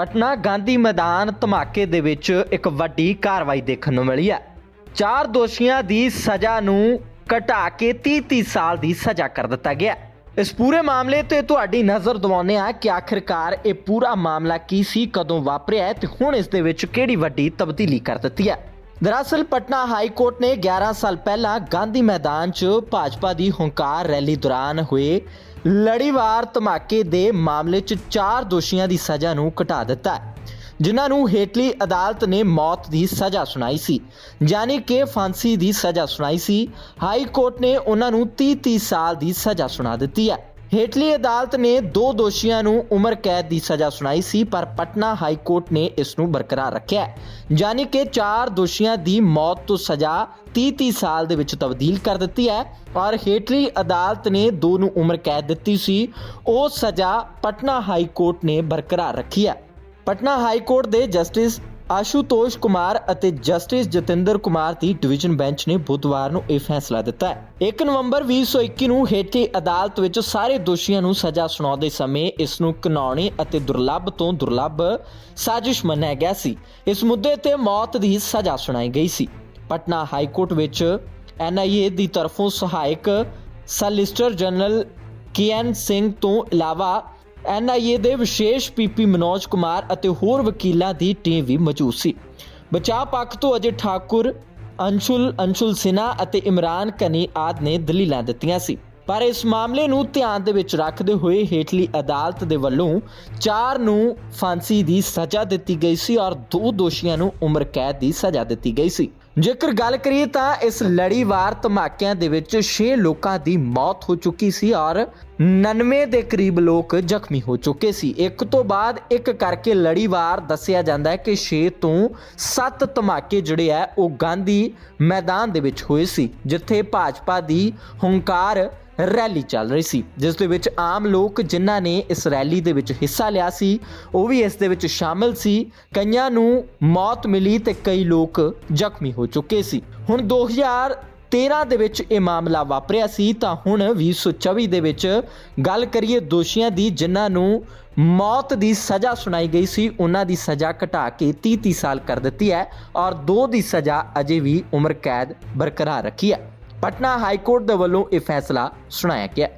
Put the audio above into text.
ਪਟਨਾ ਗਾਂਧੀ ਮੈਦਾਨ ਧਮਾਕੇ ਦੇ ਵਿੱਚ ਇੱਕ ਵੱਡੀ ਕਾਰਵਾਈ ਦੇਖਣ ਨੂੰ ਮਿਲੀ ਹੈ। ਚਾਰ ਦੋਸ਼ੀਆਂ ਦੀ ਸਜ਼ਾ ਨੂੰ ਘਟਾ ਕੇ 30-30 ਸਾਲ ਦੀ ਸਜ਼ਾ ਕਰ ਦਿੱਤਾ ਗਿਆ ਇਸ ਪੂਰੇ ਮਾਮਲੇ ਤੇ ਤੁਹਾਡੀ ਨਜ਼ਰ ਦਿਵਾਉਂਦੇ ਆ ਕਿ ਆਖਿਰਕਾਰ ਇਹ ਪੂਰਾ ਮਾਮਲਾ ਕੀ ਸੀ, ਕਦੋਂ ਵਾਪਰਿਆ ਤੇ ਹੁਣ ਇਸ ਦੇ ਵਿੱਚ ਕਿਹੜੀ ਵੱਡੀ ਤਬਦੀਲੀ ਕਰ ਦਿੱਤੀ ਹੈ। ਦਰਅਸਲ ਪਟਨਾ ਹਾਈ ਕੋਰਟ ਨੇ 11 ਸਾਲ ਪਹਿਲਾਂ ਗਾਂਧੀ ਮੈਦਾਨ 'ਚ ਭਾਜਪਾ ਦੀ ਹੰਕਾਰ ਰੈਲੀ ਦੌਰਾਨ ਹੋਏ ਲੜੀਵਾਰ ਧਮਾਕੇ ਦੇ ਮਾਮਲੇ 'ਚ ਚਾਰ ਦੋਸ਼ੀਆਂ ਦੀ ਸਜ਼ਾ ਨੂੰ ਘਟਾ ਦਿੱਤਾ ਹੈ, ਜਿਨ੍ਹਾਂ ਨੂੰ ਹੇਟਲੀ ਅਦਾਲਤ ਨੇ ਮੌਤ ਦੀ ਸਜ਼ਾ ਸੁਣਾਈ ਸੀ। ਯਾਨੀ ਕਿ ਫਾਂਸੀ ਦੀ ਸਜ਼ਾ ਸੁਣਾਈ ਸੀ। ਹਾਈ ਕੋਰਟ ਨੇ ਉਹਨਾਂ ਨੂੰ 30-30 ਸਾਲ ਦੀ ਸਜ਼ਾ ਸੁਣਾ ਦਿੱਤੀ ਹੈ। ਹੇਠਲੀ ਅਦਾਲਤ ਨੇ ਦੋ ਦੋਸ਼ੀਆਂ ਨੂੰ ਉਮਰ ਕੈਦ ਦੀ ਸਜ਼ਾ ਸੁਣਾਈ ਸੀ, ਪਰ ਪਟਨਾ ਹਾਈ ਕੋਰਟ ਨੇ ਇਸ ਨੂੰ ਬਰਕਰਾਰ ਰੱਖਿਆ ਹੈ। ਯਾਨੀ ਕਿ ਚਾਰ ਦੋਸ਼ੀਆਂ ਦੀ ਮੌਤ ਤੋਂ ਸਜ਼ਾ 30-30 ਸਾਲ ਦੇ ਵਿੱਚ ਤਬਦੀਲ ਕਰ ਦਿੱਤੀ ਹੈ, ਔਰ ਹੇਠਲੀ ਅਦਾਲਤ ਨੇ ਦੋ ਨੂੰ ਉਮਰ ਕੈਦ ਦਿੱਤੀ ਸੀ, ਉਹ ਸਜ਼ਾ ਪਟਨਾ ਹਾਈ ਕੋਰਟ ਨੇ ਬਰਕਰਾਰ ਰੱਖੀ ਹੈ। ਪਟਨਾ ਹਾਈ ਕੋਰਟ ਦੇ ਜਸਟਿਸ ਆਸ਼ੂਤੋਸ਼ ਕੁਮਾਰ ਅਤੇ ਜਸਟਿਸ ਜਤਿੰਦਰ ਕੁਮਾਰ ਦੀ ਡਿਵੀਜ਼ਨ ਬੈਂਚ ਨੇ ਬੁੱਧਵਾਰ ਨੂੰ ਇਹ ਫੈਸਲਾ ਦਿੱਤਾ ਹੈ। 1 ਨਵੰਬਰ 2021 ਨੂੰ ਹੇਠਲੀ ਅਦਾਲਤ ਵਿੱਚ ਸਾਰੇ ਦੋਸ਼ੀਆਂ ਨੂੰ ਸਜ਼ਾ ਸੁਣਾਉਂਦੇ ਸਮੇਂ ਇਸ ਨੂੰ ਘਿਨਾਉਣੀ ਅਤੇ ਦੁਰਲੱਭ ਤੋਂ ਦੁਰਲੱਭ ਸਾਜ਼ਿਸ਼ ਮੰਨਿਆ ਗਿਆ ਸੀ। ਇਸ ਮੁੱਦੇ ਤੇ ਮੌਤ ਦੀ ਸਜ਼ਾ ਸੁਣਾਈ ਗਈ ਸੀ। ਪਟਨਾ ਹਾਈ ਕੋਰਟ ਵਿੱਚ ਐਨਆਈਏ ਦੀ ਤਰਫੋਂ ਸਹਾਇਕ ਸਲਿਸਟਰ ਜਨਰਲ ਕੀਐਨ ਸਿੰਘ ਤੋਂ ਇਲਾਵਾ ਐਨਆਈਏ ਦੇ ਵਿਸ਼ੇਸ਼ ਪੀਪੀ ਮਨੋਜ ਕੁਮਾਰ ਅਤੇ ਹੋਰ ਵਕੀਲਾਂ ਦੀ ਟੀਮ ਵੀ ਮੌਜੂਦ ਸੀ। ਬਚਾਅ ਪੱਖ ਤੋਂ ਅਜੇ ਠਾਕੁਰ, ਅੰਸ਼ੁਲ ਅੰਸ਼ੁਲ ਸਿਨਾ ਅਤੇ ਇਮਰਾਨ ਕਨੀ ਆਦ ਨੇ ਦਲੀਲਾਂ ਦਿੱਤੀਆਂ ਸੀ। ਪਰ ਇਸ ਮਾਮਲੇ ਨੂੰ ਧਿਆਨ ਦੇ ਵਿੱਚ ਰੱਖਦੇ ਹੋਏ ਹੇਠਲੀ ਅਦਾਲਤ ਦੇ ਵੱਲੋਂ ਚਾਰ ਨੂੰ ਫਾਂਸੀ ਦੀ ਸਜ਼ਾ ਦਿੱਤੀ ਗਈ ਸੀ ਔਰ ਦੋ ਦੋਸ਼ੀਆਂ ਨੂੰ ਉਮਰ ਕੈਦ ਦੀ ਸਜ਼ਾ ਦਿੱਤੀ ਗਈ ਸੀ। ਜੇਕਰ ਗੱਲ ਕਰੀਏ ਤਾਂ ਇਸ ਲੜੀਵਾਰ ਧਮਾਕਿਆਂ ਦੇ ਵਿੱਚ 6 ਲੋਕਾਂ ਦੀ ਮੌਤ ਹੋ ਚੁੱਕੀ ਸੀ ਔਰ 99 ਦੇ ਕਰੀਬ ਲੋਕ ਜ਼ਖਮੀ ਹੋ ਚੁੱਕੇ ਸੀ। ਇੱਕ ਤੋਂ ਬਾਅਦ ਇੱਕ ਕਰਕੇ ਲੜੀਵਾਰ ਦੱਸਿਆ ਜਾਂਦਾ ਹੈ ਕਿ 6 ਤੋਂ 7 ਧਮਾਕੇ ਜਿਹੜੇ ਆ, ਉਹ ਗਾਂਧੀ ਮੈਦਾਨ ਦੇ ਵਿੱਚ ਹੋਏ ਸੀ, ਜਿੱਥੇ ਭਾਜਪਾ ਦੀ ਹੰਕਾਰ ਰੈਲੀ ਚੱਲ ਰਹੀ ਸੀ, ਜਿਸ ਦੇ ਵਿੱਚ ਆਮ ਲੋਕ ਜਿਨ੍ਹਾਂ ਨੇ ਇਸ ਰੈਲੀ ਦੇ ਵਿੱਚ ਹਿੱਸਾ ਲਿਆ ਸੀ, ਉਹ ਵੀ ਇਸ ਦੇ ਵਿੱਚ ਸ਼ਾਮਲ ਸੀ। ਕਈਆਂ ਨੂੰ ਮੌਤ ਮਿਲੀ ਤੇ ਕਈ ਲੋਕ ਜ਼ਖਮੀ ਹੋ ਚੁੱਕੇ ਸੀ। ਹੁਣ 2013 ਦੇ ਵਿੱਚ ਇਹ ਮਾਮਲਾ ਵਾਪਰਿਆ ਸੀ, ਤਾਂ ਹੁਣ 2024 ਦੇ ਵਿੱਚ ਗੱਲ ਕਰੀਏ ਦੋਸ਼ੀਆਂ ਦੀ, ਜਿਨ੍ਹਾਂ ਨੂੰ ਮੌਤ ਦੀ ਸਜ਼ਾ ਸੁਣਾਈ ਗਈ ਸੀ, ਉਹਨਾਂ ਦੀ ਸਜ਼ਾ ਘਟਾ ਕੇ 30-30 ਸਾਲ ਕਰ ਦਿੱਤੀ ਹੈ ਔਰ ਦੋ ਦੀ ਸਜ਼ਾ ਅਜੇ ਵੀ ਉਮਰ ਕੈਦ ਬਰਕਰਾਰ ਰੱਖੀ ਹੈ। ਪਟਨਾ ਹਾਈ ਕੋਰਟ ਦੇ ਵੱਲੋਂ ਇਹ ਫੈਸਲਾ ਸੁਣਾਇਆ ਗਿਆ